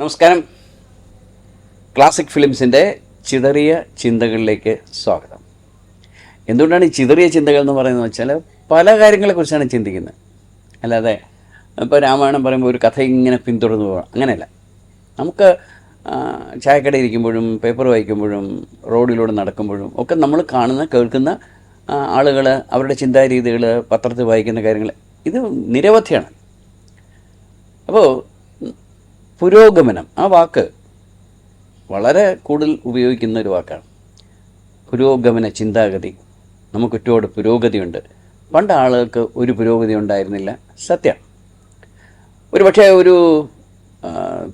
നമസ്കാരം. ക്ലാസിക് ഫിലിംസിന്റെ ചിതറിയ ചിന്തകളിലേക്ക് സ്വാഗതം. എന്തുകൊണ്ടാണ് ഈ ചിതറിയ ചിന്തകൾ എന്ന് പറയുന്നത് വെച്ചാൽ പല കാര്യങ്ങളെക്കുറിച്ചാണ് ചിന്തിക്കുന്നത്. അല്ലാതെ ഇപ്പോൾ രാമായണം പറയുമ്പോൾ ഒരു കഥ ഇങ്ങനെ പിന്തുടർന്നു പോകണം അങ്ങനെയല്ല. നമുക്ക് ചായക്കട ഇരിക്കുമ്പോഴും പേപ്പർ വായിക്കുമ്പോഴും റോഡിലൂടെ നടക്കുമ്പോഴും ഒക്കെ നമ്മൾ കാണുന്ന കേൾക്കുന്ന ആളുകൾ അവരുടെ ചിന്താരീതികൾ പത്രത്തിൽ വായിക്കുന്ന കാര്യങ്ങൾ ഇത് നിരവധിയാണ്. അപ്പോൾ പുരോഗമനം. ആ വാക്ക് വളരെ കൂടുതൽ ഉപയോഗിക്കുന്ന ഒരു വാക്കാണ്. പുരോഗമന ചിന്താഗതി. നമുക്ക് ഒറ്റോട് പുരോഗതിയുണ്ട്. പണ്ട് ആളുകൾക്ക് ഒരു പുരോഗതി ഉണ്ടായിരുന്നില്ല. സത്യം. ഒരു പക്ഷേ ഒരു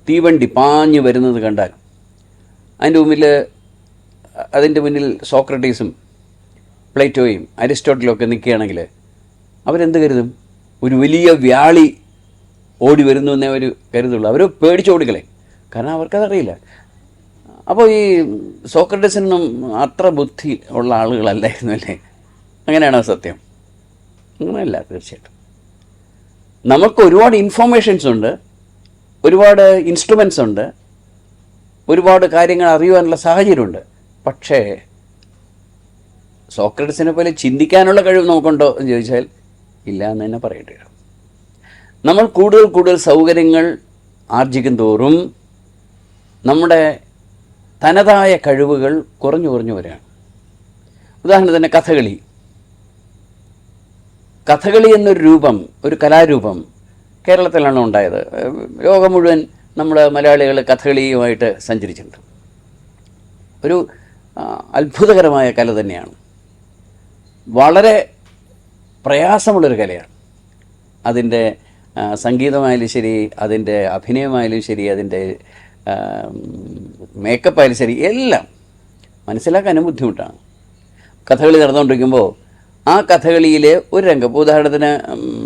തീവണ്ടി പാഞ്ഞു വരുന്നത് കണ്ടാൽ അതിന്റെ മുമ്പിൽ അതിന്റെ മുന്നിൽ സോക്രട്ടീസും പ്ലേറ്റോയും അരിസ്റ്റോട്ടിലും ഒക്കെ നിൽക്കുകയാണെങ്കിൽ അവരെന്ത് കരുതും? ഒരു വലിയ വ്യാളി ഓടി വരുന്നു എന്നേ അവർ കരുതുള്ളൂ. അവർ പേടിച്ചോടിക്കളെ കാരണം അവർക്കതറിയില്ല. അപ്പോൾ ഈ സോക്രട്ടീസിനൊന്നും അത്ര ബുദ്ധി ഉള്ള ആളുകളല്ലായിരുന്നു അല്ലേ? അങ്ങനെയാണോ സത്യം? അങ്ങനെയല്ല തീർച്ചയായിട്ടും. നമുക്ക് ഒരുപാട് ഇൻഫോർമേഷൻസ് ഉണ്ട്. ഒരുപാട് ഇൻസ്ട്രുമെൻസ് ഉണ്ട്. ഒരുപാട് കാര്യങ്ങൾ അറിയുവാനുള്ള സാഹചര്യമുണ്ട്. പക്ഷേ സോക്രട്ടസിനെ പോലെ ചിന്തിക്കാനുള്ള കഴിവ് നമുക്കുണ്ടോ എന്ന് ചോദിച്ചാൽ ഇല്ല എന്ന് തന്നെ പറയേണ്ടി വരും. നമ്മൾ കൂടുതൽ കൂടുതൽ സൗകര്യങ്ങൾ ആർജിക്കും തോറും നമ്മുടെ തനതായ കഴിവുകൾ കുറഞ്ഞു കുറഞ്ഞു വരികയാണ്. ഉദാഹരണത്തിന് കഥകളി. കഥകളി എന്നൊരു രൂപം ഒരു കലാരൂപം കേരളത്തിലാണ് ഉണ്ടായത്. ലോകം മുഴുവൻ നമ്മൾ മലയാളികൾ കഥകളിയുമായിട്ട് സഞ്ചരിച്ചിട്ടുണ്ട്. ഒരു അത്ഭുതകരമായ കല തന്നെയാണ്. വളരെ പ്രയാസമുള്ളൊരു കലയാണ്. അതിന്റെ സംഗീതമായാലും ശരി അതിന്റെ അഭിനയമായാലും ശരി അതിന്റെ മേക്കപ്പ് ആയാലും ശരി എല്ലാം മനസ്സിലാക്കാനും ബുദ്ധിമുട്ടാണ്. കഥകളി നടന്നുകൊണ്ടിരിക്കുമ്പോൾ ആ കഥകളിയിലെ ഒരു രംഗം ഉദാഹരണത്തിന്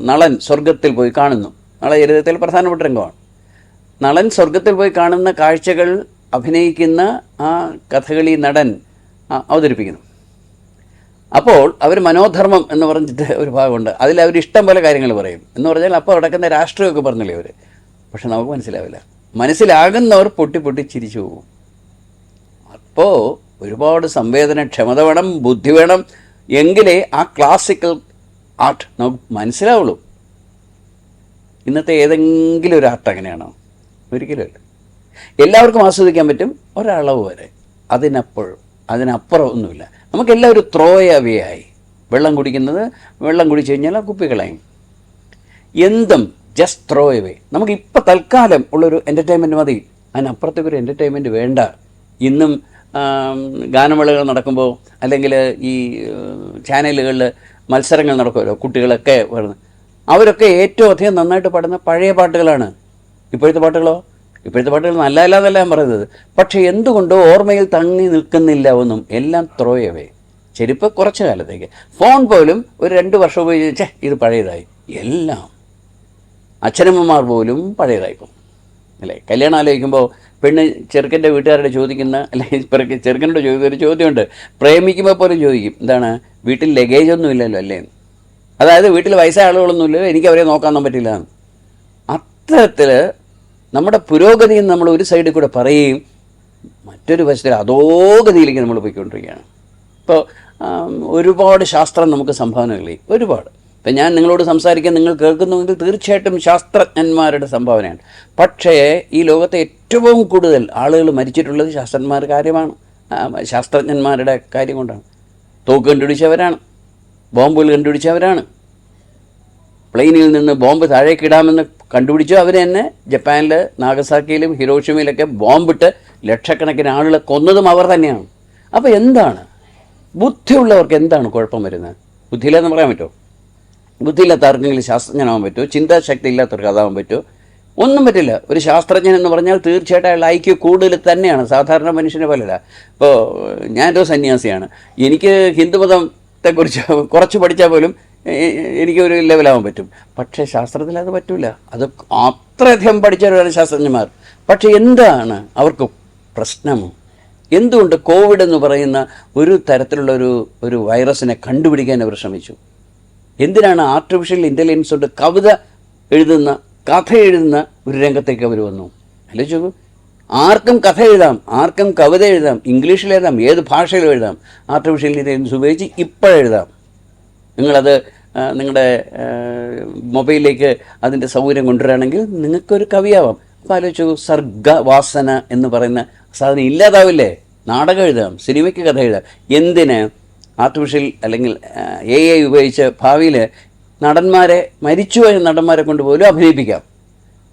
നളൻ സ്വർഗത്തിൽ പോയി കാണുന്നു. നളചരിതത്തിൽ പ്രധാനപ്പെട്ട രംഗമാണ്. നളൻ സ്വർഗത്തിൽ പോയി കാണുന്ന കാഴ്ചകൾ അഭിനയിക്കുന്ന ആ കഥകളി നടൻ അവതരിപ്പിക്കുന്നു. അപ്പോൾ അവർ മനോധർമ്മം എന്ന് പറഞ്ഞിട്ട് ഒരു ഭാഗമുണ്ട്. അതിൽ അവർ ഇഷ്ടം പോലെ കാര്യങ്ങൾ പറയും. എന്ന് പറഞ്ഞാൽ അപ്പോൾ നടക്കുന്ന രാഷ്ട്രീയമൊക്കെ പറഞ്ഞില്ലേ അവർ? പക്ഷെ നമുക്ക് മനസ്സിലാവില്ല. മനസ്സിലാകുന്നവർ പൊട്ടി പൊട്ടി ചിരിച്ചു പോകും. അപ്പോൾ ഒരുപാട് സംവേദനക്ഷമത വേണം ബുദ്ധി വേണം എങ്കിലേ ആ ക്ലാസിക്കൽ ആർട്ട് നമുക്ക് മനസ്സിലാവുള്ളൂ. ഇന്നത്തെ ഏതെങ്കിലും ഒരു ആർട്ട് അങ്ങനെയാണോ? ഒരിക്കലുമല്ല എല്ലാവർക്കും ആസ്വദിക്കാൻ പറ്റും ഒരളവ് വരെ. അതിനപ്പോഴും. അതിനപ്പുറം ഒന്നുമില്ല. നമുക്കെല്ലാം ഒരു അവേ ആയി വെള്ളം കുടിക്കുന്നത് വെള്ളം കുടിച്ചു കഴിഞ്ഞാൽ കുപ്പികളായും കുപ്പി കളയും. എന്തും ജസ്റ്റ് ത്രോ എവേ നമുക്ക് ഇപ്പോൾ തൽക്കാലം ഉള്ളൊരു എന്റർടൈൻമെന്റ് മതി. അതിനപ്പുറത്തേക്ക് ഒരു എന്റർടൈൻമെന്റ് വേണ്ട. ഇന്നും ഗാനമേളകൾ നടക്കുമ്പോൾ അല്ലെങ്കിൽ ഈ ചാനലുകളിൽ മത്സരങ്ങൾ നടക്കുമല്ലോ കുട്ടികളൊക്കെ വരുന്നത് അവരൊക്കെ ഏറ്റവും അധികം നന്നായിട്ട് പാടുന്ന പഴയ പാട്ടുകളാണ്. ഇപ്പോഴത്തെ പാട്ടുകളോ? ഇപ്പോഴത്തെ പാട്ടുകൾ നല്ല അല്ലാതല്ല ഞാൻ പറയുന്നത്. പക്ഷേ എന്തുകൊണ്ടോ ഓർമ്മയിൽ തങ്ങി നിൽക്കുന്നില്ല ഒന്നും. എല്ലാം ത്രോയവേ. ചെരുപ്പ് കുറച്ച് കാലത്തേക്ക്. ഫോൺ പോലും ഒരു രണ്ട് വർഷം ഉപയോഗിച്ച് ഇത് പഴയതായി. എല്ലാം. അച്ഛനമ്മമാർ പോലും പഴയതായിപ്പോൾ അല്ലേ? കല്യാണം ആലോചിക്കുമ്പോൾ പെണ്ണ് ചെറുക്കന്റെ വീട്ടുകാരുടെ ചോദിക്കുന്ന അല്ലെങ്കിൽ ചെറുക്കനോട് ചോദിക്കുന്ന ഒരു ചോദ്യമുണ്ട്. പ്രേമിക്കുമ്പോൾ പോലും ചോദിക്കും എന്താണ്? വീട്ടിൽ ലഗേജ് ഒന്നും ഇല്ലല്ലോ അല്ലേ? അതായത് വീട്ടിൽ വയസ്സായ ആളുകളൊന്നുമില്ലല്ലോ എനിക്ക് അവരെ നോക്കാനൊന്നും പറ്റില്ല അത്തരത്തിൽ നമ്മുടെ പുരോഗതിയും നമ്മൾ ഒരു സൈഡിൽ കൂടെ പറയുകയും മറ്റൊരു വശത്തിൽ അധോഗതിയിലേക്ക് നമ്മൾ പോയിക്കൊണ്ടിരിക്കുകയാണ്. ഇപ്പോൾ ഒരുപാട് ശാസ്ത്രം നമുക്ക് സംഭാവനകൾ ചെയ്യും ഒരുപാട്. ഇപ്പം ഞാൻ നിങ്ങളോട് സംസാരിക്കാൻ നിങ്ങൾ കേൾക്കുന്നുവെങ്കിൽ തീർച്ചയായിട്ടും ശാസ്ത്രജ്ഞന്മാരുടെ സംഭാവനയാണ്. പക്ഷേ ഈ ലോകത്തെ ഏറ്റവും കൂടുതൽ ആളുകൾ മരിച്ചിട്ടുള്ളത് ശാസ്ത്രന്മാർ കാര്യമാണ്. ശാസ്ത്രജ്ഞന്മാരുടെ കാര്യം കൊണ്ടാണ്. തോക്ക് കണ്ടുപിടിച്ചവരാണ്. ബോംബുകൾ കണ്ടുപിടിച്ചവരാണ്. പ്ലെയിനിൽ നിന്ന് ബോംബ് താഴേക്ക് ഇടാമെന്ന് കണ്ടുപിടിച്ചു അവർ തന്നെ ജപ്പാനിൽ നാഗസാക്കിയിലും ഹിരോഷിമയിലൊക്കെ ബോംബിട്ട് ലക്ഷക്കണക്കിന് ആളുകളെ കൊന്നതും അവർ തന്നെയാണ്. അപ്പോൾ എന്താണ്? ബുദ്ധിയുള്ളവർക്ക് എന്താണ് കുഴപ്പം വരുന്നത്? ബുദ്ധിയില്ലെന്ന് പറയാൻ പറ്റുമോ? ബുദ്ധിയില്ലാത്ത ആർക്കെങ്കിലും ശാസ്ത്രജ്ഞനാവാൻ പറ്റുമോ? ചിന്താശക്തി ഇല്ലാത്തവർക്ക് അതാവാൻ പറ്റുമോ? ഒന്നും പറ്റില്ല. ഒരു ശാസ്ത്രജ്ഞൻ എന്ന് പറഞ്ഞാൽ തീർച്ചയായിട്ടും അയാൾ ഐക്യ കൂടുതൽ തന്നെയാണ്. സാധാരണ മനുഷ്യനെ പോലെയല്ല. ഇപ്പോൾ ഞാനൊരു സന്യാസിയാണ്. എനിക്ക് ഹിന്ദുമതത്തെക്കുറിച്ച് കുറച്ച് പഠിച്ചാൽ പോലും എനിക്കൊരു ലെവലാവാൻ പറ്റും. പക്ഷേ ശാസ്ത്രത്തിൽ അത് പറ്റില്ല അത് അത്രയധികം പഠിച്ചവരാണ് ശാസ്ത്രജ്ഞന്മാർ. പക്ഷേ എന്താണ് അവർക്ക് പ്രശ്നം? എന്തുകൊണ്ട് കോവിഡ് എന്ന് പറയുന്ന ഒരു തരത്തിലുള്ള ഒരു ഒരു വൈറസിനെ കണ്ടുപിടിക്കാൻ അവർ ശ്രമിച്ചു? എന്തിനാണ് ആർട്ടിഫിഷ്യൽ ഇന്റലിജൻസ് കൊണ്ട് കവിത എഴുതുന്ന കഥ എഴുതുന്ന ഒരു രംഗത്തേക്ക് അവർ വന്നു? അല്ലേ ആർക്കും കഥ എഴുതാം ആർക്കും കവിത എഴുതാം ഇംഗ്ലീഷിൽ എഴുതാം ഏത് ഭാഷയിലും എഴുതാം. ആർട്ടിഫിഷ്യൽ ഇന്റലിജൻസ് ഉപയോഗിച്ച് ഇപ്പോഴെഴുതാം. നിങ്ങളത് നിങ്ങളുടെ മൊബൈലിലേക്ക് അതിന്റെ സൗകര്യം കൊണ്ടുവരികയാണെങ്കിൽ നിങ്ങൾക്കൊരു കവിയാവാം. അപ്പോൾ ആലോചിച്ചു സർഗവാസന എന്ന് പറയുന്ന സാധനം ഇല്ലാതാവില്ലേ? നാടകം എഴുതാം സിനിമയ്ക്ക് കഥ എഴുതാം. എന്തിന്? ആർട്ടിഫിഷ്യൽ അല്ലെങ്കിൽ എ ഐ ഉപയോഗിച്ച് ഭാവിയിൽ നടന്മാരെ മരിച്ചുപോയ നടന്മാരെ കൊണ്ടുപോലും അഭിനയിപ്പിക്കാം.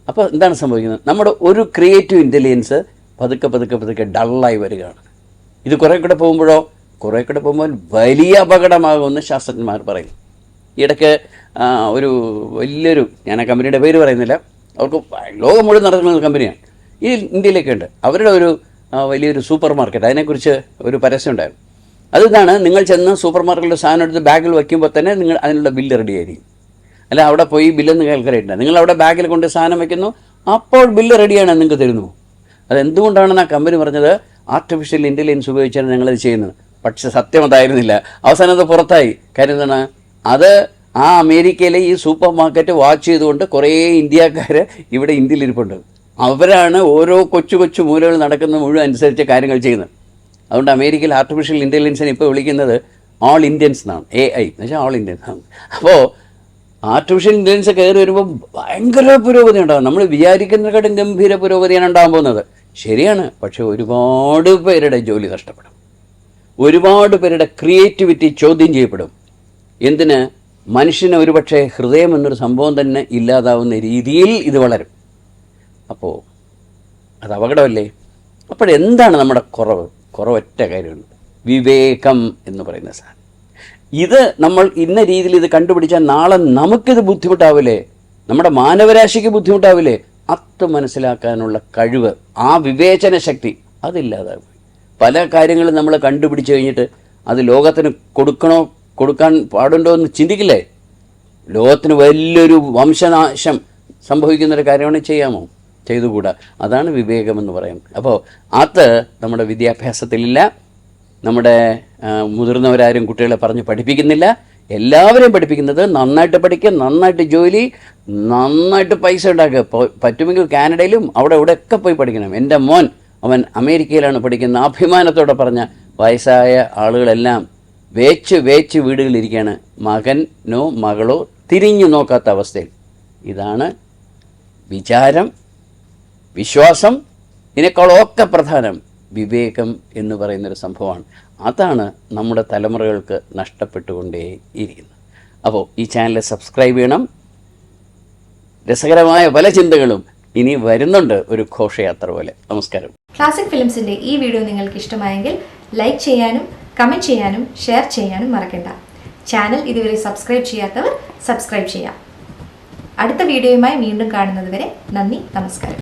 അപ്പോൾ എന്താണ് സംഭവിക്കുന്നത്? നമ്മുടെ ഒരു ക്രിയേറ്റീവ് ഇന്റലിജൻസ് പതുക്കെ പതുക്കെ പതുക്കെ ഡള്ളായി വരികയാണ്. ഇത് കുറേ കൂടെ പോകുമ്പോഴോ? കുറേ കൂടെ പോകുമ്പോൾ വലിയ അപകടമാകുമെന്ന് ശാസ്ത്രജ്ഞന്മാർ പറയും ഇടയ്ക്ക് ഒരു വലിയൊരു ഞാൻ ആ കമ്പനിയുടെ പേര് പറയുന്നില്ല. അവർക്ക് ലോകം മുഴുവൻ നടക്കുന്ന ഒരു കമ്പനിയാണ്. ഈ ഇന്ത്യയിലൊക്കെ ഉണ്ട് അവരുടെ ഒരു വലിയൊരു സൂപ്പർ മാർക്കറ്റ് അതിനെക്കുറിച്ച് ഒരു പരസ്യം ഉണ്ടായിരുന്നു. അതിതാണ് നിങ്ങൾ ചെന്ന് സൂപ്പർ മാർക്കറ്റിൽ സാധനം എടുത്ത് ബാഗിൽ വയ്ക്കുമ്പോൾ തന്നെ നിങ്ങൾ അതിനുള്ള ബില്ല് റെഡി ആയിരിക്കും. അല്ല അവിടെ പോയി ബില്ലെന്ന് കേൾക്കറിയില്ല നിങ്ങൾ അവിടെ ബാഗിൽ കൊണ്ട് സാധനം വയ്ക്കുന്നു അപ്പോൾ ബില്ല് റെഡിയാണ് നിങ്ങൾക്ക് തരുന്നു. അതെന്തുകൊണ്ടാണെന്ന് ആ കമ്പനി പറഞ്ഞത്? ആർട്ടിഫിഷ്യൽ ഇന്റലിജൻസ് ഉപയോഗിച്ചാണ് ഞങ്ങളത് ചെയ്യുന്നത്. പക്ഷെ സത്യം അതായിരുന്നില്ല. അവസാനം അത് പുറത്തായി. കാര്യം എന്താണ്? അത് ആ അമേരിക്കയിലെ ഈ സൂപ്പർ മാർക്കറ്റ് വാച്ച് ചെയ്തുകൊണ്ട് കുറേ ഇന്ത്യക്കാർ ഇവിടെ ഇന്ത്യയിൽ ഇരിപ്പുണ്ട് അവരാണ് ഓരോ കൊച്ചു കൊച്ചു മൂലകൾ നടക്കുന്ന മുഴുവൻ അനുസരിച്ച് കാര്യങ്ങൾ ചെയ്യുന്നത്. അതുകൊണ്ട് അമേരിക്കയിൽ ആർട്ടിഫിഷ്യൽ ഇന്റലിജൻസിനെ ഇപ്പോൾ വിളിക്കുന്നത് ഓൾ ഇന്ത്യൻസ് എന്നാണ്. എ ഐ എന്ന് വെച്ചാൽ ഓൾ ഇന്ത്യൻസ് ആണ്. അപ്പോൾ ആർട്ടിഫിഷ്യൽ ഇന്റലിജൻസ് കയറി വരുമ്പോൾ ഭയങ്കര പുരോഗതി ഉണ്ടാകും നമ്മൾ വിചാരിക്കുന്നതിനെക്കാട്ടും ഗംഭീര പുരോഗതിയാണ് ഉണ്ടാകാൻ പോകുന്നത്. ശരിയാണ്. പക്ഷേ ഒരുപാട് പേരുടെ ജോലി നഷ്ടപ്പെടും. ഒരുപാട് പേരുടെ ക്രിയേറ്റിവിറ്റി ചോദ്യം ചെയ്യപ്പെടും. എന്തിന്? മനുഷ്യന് ഒരുപക്ഷെ ഹൃദയം എന്നൊരു സംഭവം തന്നെ ഇല്ലാതാവുന്ന രീതിയിൽ ഇത് വളരും. അപ്പോൾ അത് അപകടമല്ലേ? അപ്പോഴെന്താണ് നമ്മുടെ കുറവ്? കുറവൊറ്റ കാര്യമുണ്ട് വിവേകം എന്ന് പറയുന്ന സാധനം. ഇത് നമ്മൾ ഇന്ന രീതിയിൽ ഇത് കണ്ടുപിടിച്ചാൽ നാളെ നമുക്കിത് ബുദ്ധിമുട്ടാവില്ലേ? നമ്മുടെ മാനവരാശിക്ക് ബുദ്ധിമുട്ടാവില്ലേ? അത് മനസ്സിലാക്കാനുള്ള കഴിവ് ആ വിവേചന ശക്തി അതില്ലാതാവും പല കാര്യങ്ങളും നമ്മൾ കണ്ടുപിടിച്ച് കഴിഞ്ഞിട്ട് അത് ലോകത്തിന് കൊടുക്കണോ കൊടുക്കാൻ പാടുണ്ടോ എന്ന് ചിന്തിക്കില്ലേ? ലോകത്തിന് വലിയൊരു വംശനാശം സംഭവിക്കുന്നൊരു കാര്യമാണ് ചെയ്യാമോ? ചെയ്തുകൂടാ. അതാണ് വിവേകമെന്ന് പറയുന്നത് അപ്പോൾ അത് നമ്മുടെ വിദ്യാഭ്യാസത്തിലില്ല. നമ്മുടെ മുതിർന്നവരാരും കുട്ടികളെ പറഞ്ഞ് പഠിപ്പിക്കുന്നില്ല. എല്ലാവരെയും പഠിപ്പിക്കുന്നത് നന്നായിട്ട് പഠിക്കുക നന്നായിട്ട് ജോലി നന്നായിട്ട് പൈസ ഉണ്ടാക്കുക. പറ്റുമെങ്കിൽ കാനഡയിലും അവിടെ ഇവിടെയൊക്കെ പോയി പഠിക്കണം. എന്റെ മോൻ അവൻ അമേരിക്കയിലാണ് പഠിക്കുന്നത് അഭിമാനത്തോടെ പറഞ്ഞ വയസ്സായ ആളുകളെല്ലാം വേച്ച് വേച്ച് വീടുകളിലിരിക്കുകയാണ് മകനോ മകളോ തിരിഞ്ഞു നോക്കാത്ത അവസ്ഥയിൽ. ഇതാണ് വിചാരം വിശ്വാസം ഇതിനേക്കാളൊക്കെ പ്രധാനം വിവേകം എന്ന് പറയുന്നൊരു സംഭവമാണ്. അതാണ് നമ്മുടെ തലമുറകൾക്ക് നഷ്ടപ്പെട്ടുകൊണ്ടേ ഇരിക്കുന്നത് അപ്പോൾ ഈ ചാനൽ സബ്സ്ക്രൈബ് ചെയ്യണം. രസകരമായ പല ചിന്തകളും ഇനി വരുന്നുണ്ട് ഒരു ഘോഷയാത്ര പോലെ. നമസ്കാരം. ക്ലാസിക് ഫിലിംസിന്റെ ഈ വീഡിയോ നിങ്ങൾക്ക് ഇഷ്ടമായെങ്കിൽ ലൈക്ക് ചെയ്യാനും കമന്റ് ചെയ്യാനും ഷെയർ ചെയ്യാനും മറക്കണ്ട. ചാനൽ ഇതുവരെ സബ്സ്ക്രൈബ് ചെയ്യാത്തവർ സബ്സ്ക്രൈബ് ചെയ്യാം. അടുത്ത വീഡിയോയുമായി വീണ്ടും കാണുന്നതുവരെ നന്ദി നമസ്കാരം.